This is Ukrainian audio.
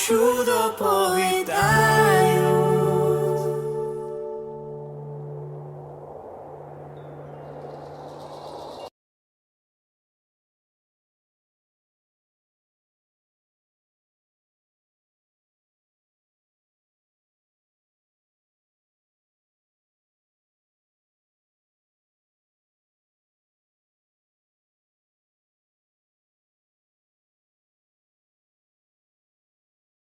чудо, чудо повідають.